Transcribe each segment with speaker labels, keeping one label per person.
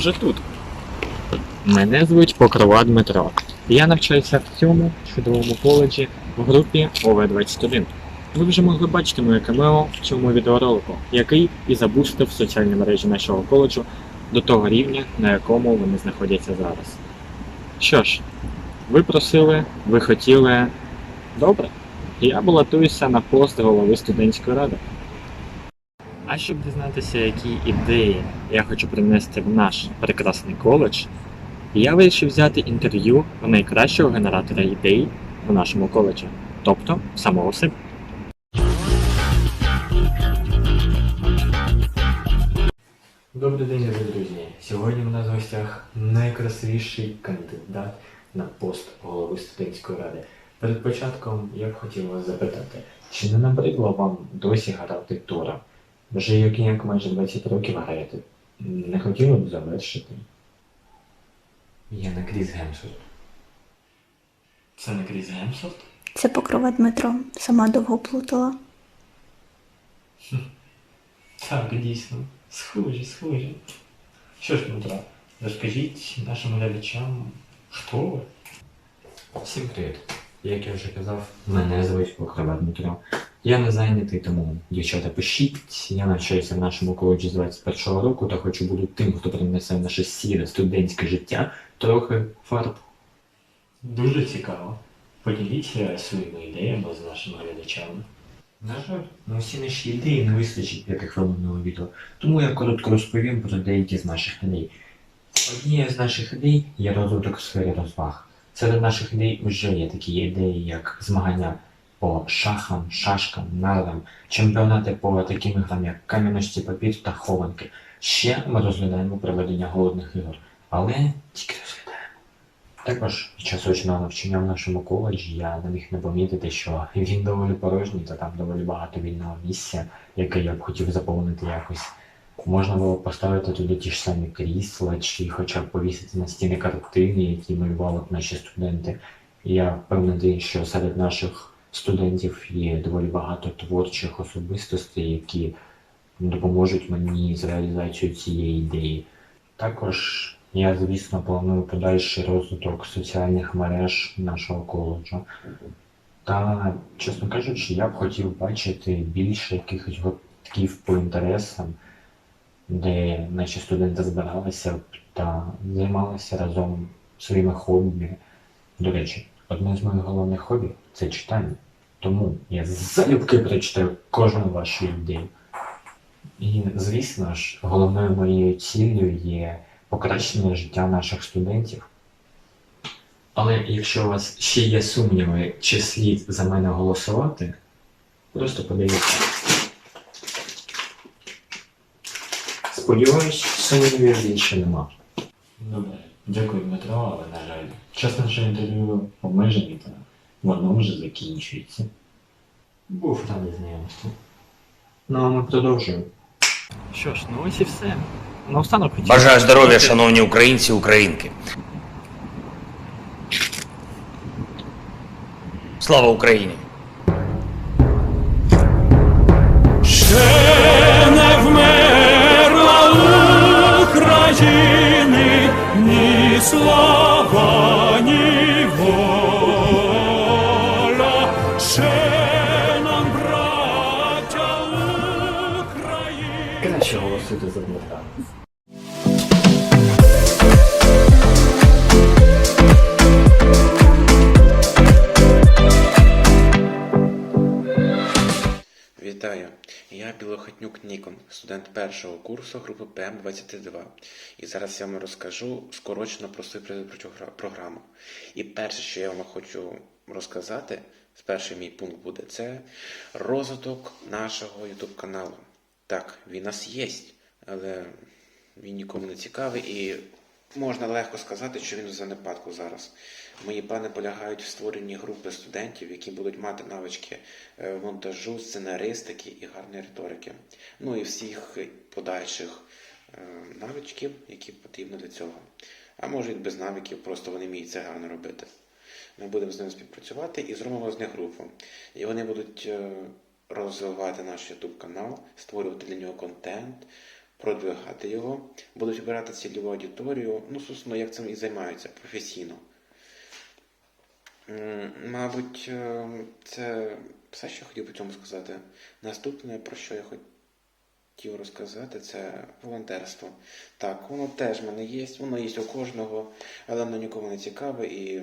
Speaker 1: Вже тут. Мене звуть Покрова Дмитро. Я навчаюся в цьому чудовому коледжі в групі ОВ-21. Ви вже могли бачити моє камео в цьому відеоролику, який і забустив соціальні мережі нашого коледжу до того рівня, на якому вони знаходяться зараз. Що ж, ви просили, ви хотіли. Добре. Я балотуюся на пост голови студентської ради. А щоб дізнатися, які ідеї я хочу принести в наш прекрасний коледж, я вирішив взяти інтерв'ю у найкращого генератора ідей в нашому коледжі, тобто самого себе. Добрий день, друзі! Сьогодні в нас в гостях найкрасивіший кандидат на пост голови студентської ради. Перед початком я б хотів вас запитати, чи не набридло вам досі грати тура? Вже як як майже 20 років граєте. Не хотіли б завершити? Я на Кріс Гемсворт. Це не Кріс Гемсворт?
Speaker 2: Це покрова Дмитро, сама довго плутала.
Speaker 1: Так, дійсно. Схожі, схожі. Що ж, Дмитро, розкажіть нашим глядачам, хто ви? Всім привіт. Як я вже казав, мене звуть Покрова Дмитро. Я не зайнятий, тому дівчата пишіть. Я навчаюся в нашому коледжі з 21-го року та хочу бути тим, хто принесе в наше сіре студентське життя трохи фарб. Дуже цікаво. Поділіться своїми ідеями з нашими глядачами. На жаль, на всі наші ідеї не вистачить п'ятихвилинного відео, тому я коротко розповім про деякі з наших ідей. Однією з наших ідей є розвиток в сфері розваг. Серед наших ідей вже є такі ідеї, як змагання по шахам, шашкам, нарам, чемпіонати по таким іграм, як кам'яності папір та хованки. Ще ми розглядаємо проведення голодних ігор, але тільки розглядаємо. Також під час очного навчання в нашому коледжі я не міг не помітити, що він доволі порожній, та там доволі багато вільного місця, яке я б хотів заповнити якось. Можна було поставити туди ті ж самі крісла, чи хоча б повісити на стіни картини, які малювали б наші студенти. І я впевнений, що серед наших студентів є доволі багато творчих особистостей, які допоможуть мені з реалізацією цієї ідеї. Також я, звісно, планую подальший розвиток соціальних мереж нашого коледжу. Та, чесно кажучи, я б хотів бачити більше якихось гуртків по інтересам, де наші студенти збиралися б та займалися разом своїми хобі. До речі, одне з моїх головних хобі це читання. Тому я залюбки прочитаю кожну вашу ідею. І, звісно ж, головною моєю ціллю є покращення життя наших студентів. Але якщо у вас ще є сумніви, чи слід за мене голосувати, просто подивіться. Сподіваюсь, сумнівів більше нема. Добре, дякую, Дмитро, але на жаль, час нашого інтерв'ю обмежений, та воно вже закінчується. Був радий знайомству. Ну, а ми продовжуємо. Що ж, ну ось і все. Наостанок хотів.
Speaker 3: Бажаю здоров'я, шановні українці, українки. Слава Україні!
Speaker 1: Краще голосуйте за Дмитра.
Speaker 4: Вітаю! Я Білохатнюк Нікон, студент першого курсу групи ПМ-22. І зараз я вам розкажу скорочено про гра- програму. І перше, що я вам хочу розказати, перший мій пункт буде це розвиток нашого YouTube каналу. Так, він у нас є, але він нікому не цікавий і можна легко сказати, що він в занепадку зараз. Мої плани полягають в створенні групи студентів, які будуть мати навички е, монтажу, сценаристики і гарної риторики. Ну і всіх подальших е, навичків, які потрібні для цього. А може і без навиків, просто вони вміють це гарно робити. Ми будемо з ними співпрацювати і зробимо з них групу. І вони будуть е, розвивати наш YouTube канал, створювати для нього контент, продвигати його, будуть вибирати цільову аудиторію, ну, собственно, як цим і займаються професійно. Мабуть, е, це все, що хотів по цьому сказати. Наступне, про що я хотів розказати, це волонтерство. Так, воно теж в мене є, воно є у кожного, але воно нікому не цікаве і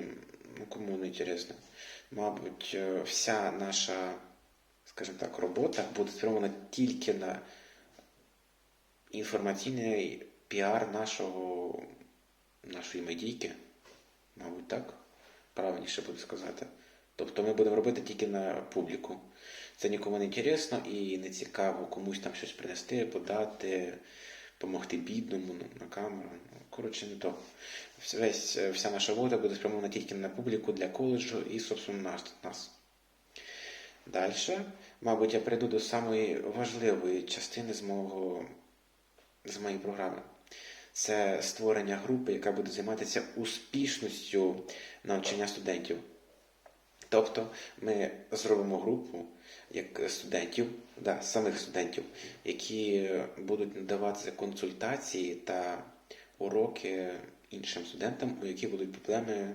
Speaker 4: ну, кому не інтересно. Мабуть, е, вся наша, скажімо так, робота буде спрямована тільки на інформаційний піар нашого, нашої медійки. Мабуть, так правильніше буде сказати. Тобто ми будемо робити тільки на публіку. Це нікому не інтересно і не цікаво комусь там щось принести, подати, допомогти бідному ну, на камеру. Ну, Коротше, не то. Весь, вся наша робота буде спрямована тільки на публіку для коледжу і, собственно, нас. Далі, мабуть, я перейду до самої важливої частини з мого з моєї програми. Це створення групи, яка буде займатися успішністю навчання студентів. Тобто ми зробимо групу як студентів, да, самих студентів, які будуть надавати консультації та уроки іншим студентам, у яких будуть проблеми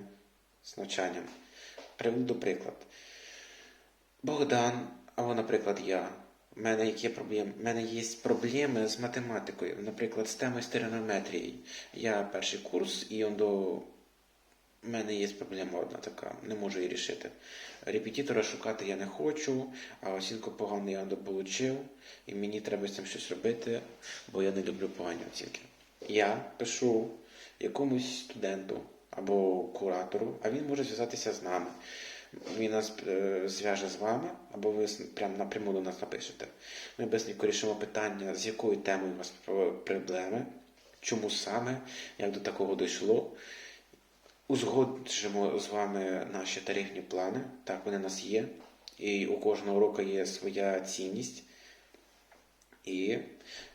Speaker 4: з навчанням. Приведу приклад. Богдан, або, наприклад, я. У мене які проблеми? У мене є проблеми з математикою, наприклад, з темою стереонометрії. Я перший курс, і он до у мене є проблема одна така, не можу її рішити. Репетитора шукати я не хочу, а оцінку погану я недополучив, і мені треба з цим щось робити, бо я не люблю погані оцінки. Я пишу якомусь студенту або куратору, а він може зв'язатися з нами. Він нас е, зв'яже з вами, або ви с- прям напряму до нас напишете. Ми безпеки рішимо питання, з якою темою у вас проблеми, чому саме, як до такого дійшло. Узгоджимо з вами наші тарифні плани. Так, вони у нас є. І у кожного року є своя цінність. І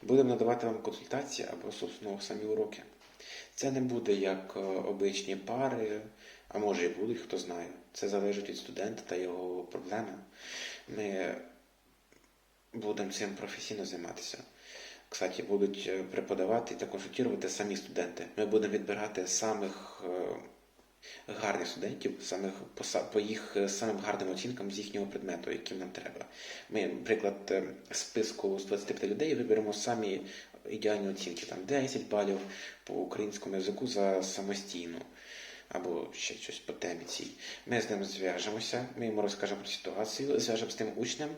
Speaker 4: будемо надавати вам консультації або, собственно, самі уроки. Це не буде як е, обичні пари, а може і будуть, хто знає. Це залежить від студента та його проблеми. Ми будемо цим професійно займатися. Кстати, будуть е, преподавати та консультувати самі студенти. Ми будемо відбирати самих е, гарних студентів, самих по, їх е, самим гарним оцінкам з їхнього предмету, яким нам треба. Ми, наприклад, списку з 25 людей виберемо самі ідеальні оцінки, там 10 балів по українському язику за самостійну. Або ще щось по темі цій. Ми з ним зв'яжемося, ми йому розкажемо про ситуацію, зв'яжемо з тим учнем,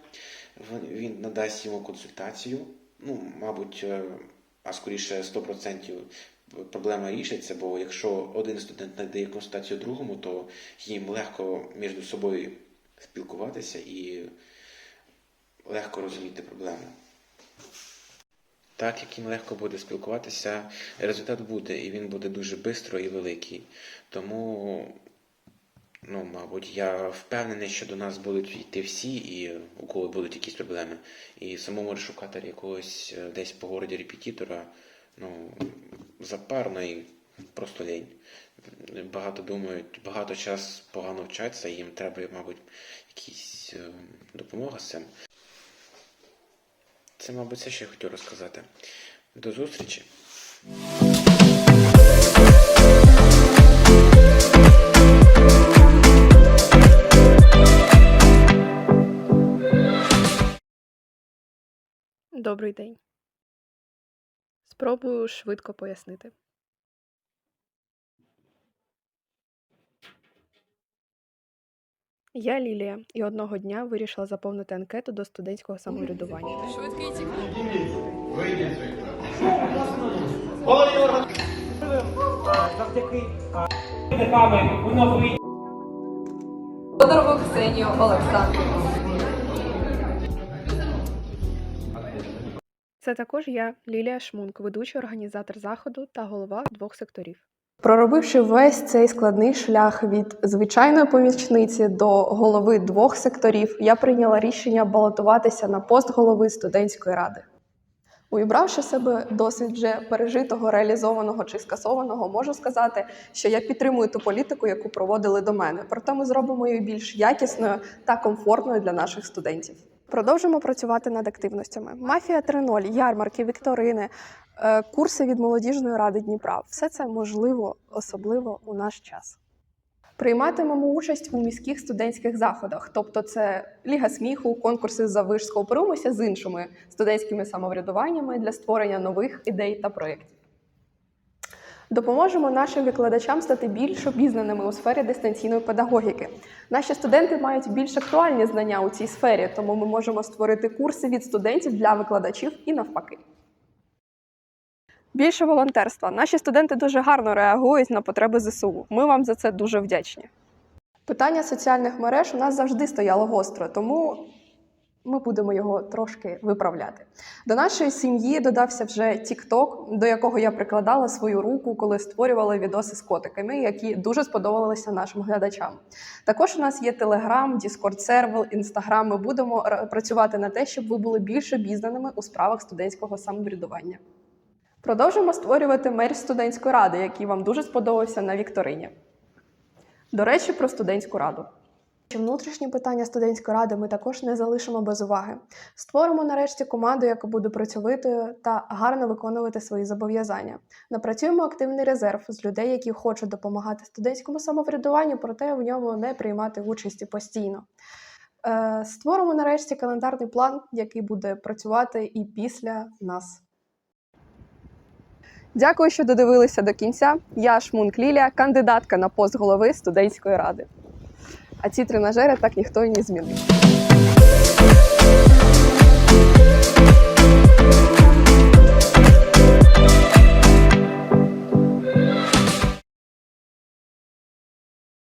Speaker 4: він- надасть йому консультацію. Ну, мабуть, е, а скоріше 100% проблема рішиться, бо якщо один студент надає консультацію другому, то їм легко між собою спілкуватися і легко розуміти проблему. Так як їм легко буде спілкуватися, результат буде, і він буде дуже швидко і великий. Тому, ну, мабуть, я впевнений, що до нас будуть йти всі, і у кого будуть якісь проблеми. І самому шукати якогось е, десь по городі репетитора, ну, запарно і просто лень. Багато думають, багато час погано вчаться, їм треба, мабуть, якісь е, допомога з цим. Це, мабуть, все, що я хотів розказати. До зустрічі!
Speaker 5: Добрий день. Спробую швидко пояснити. Я Лілія і одного дня вирішила заповнити анкету до студентського самоврядування.
Speaker 6: Тодорову Ксенію Олександрівну.
Speaker 5: Це також я, Лілія Шмунк, ведучий організатор заходу та голова двох секторів.
Speaker 7: Проробивши весь цей складний шлях від звичайної помічниці до голови двох секторів, я прийняла рішення балотуватися на пост голови студентської ради. Увібравши в себе досвід вже пережитого, реалізованого чи скасованого, можу сказати, що я підтримую ту політику, яку проводили до мене. Проте ми зробимо її більш якісною та комфортною для наших студентів. Продовжимо працювати над активностями. Мафія 3.0, ярмарки, вікторини, курси від молодіжної ради Дніпра. Все це можливо, особливо у наш час. Прийматимемо участь у міських студентських заходах, тобто це Ліга сміху, конкурси за виш, скооперуємося з іншими студентськими самоврядуваннями для створення нових ідей та проєктів. Допоможемо нашим викладачам стати більш обізнаними у сфері дистанційної педагогіки. Наші студенти мають більш актуальні знання у цій сфері, тому ми можемо створити курси від студентів для викладачів і навпаки. Більше волонтерства. Наші студенти дуже гарно реагують на потреби ЗСУ. Ми вам за це дуже вдячні. Питання соціальних мереж у нас завжди стояло гостро, тому ми будемо його трошки виправляти. До нашої сім'ї додався вже TikTok, до якого я прикладала свою руку, коли створювала відоси з котиками, які дуже сподобалися нашим глядачам. Також у нас є Telegram, Discord сервер, Instagram. Ми будемо працювати на те, щоб ви були більш обізнаними у справах студентського самоврядування. Продовжимо створювати мерч студентської ради, який вам дуже сподобався на вікторині. До речі, про студентську раду. Внутрішні питання студентської ради ми також не залишимо без уваги. Створимо нарешті команду, яка буде працьовитою та гарно виконувати свої зобов'язання. Напрацюємо активний резерв з людей, які хочуть допомагати студентському самоврядуванню, проте в ньому не приймати участі постійно. Е, Створимо нарешті календарний план, який буде працювати і після нас. Дякую, що додивилися до кінця. Я Шмунк Лілія, кандидатка на пост голови студентської ради. А ці тренажери так ніхто і не змінив.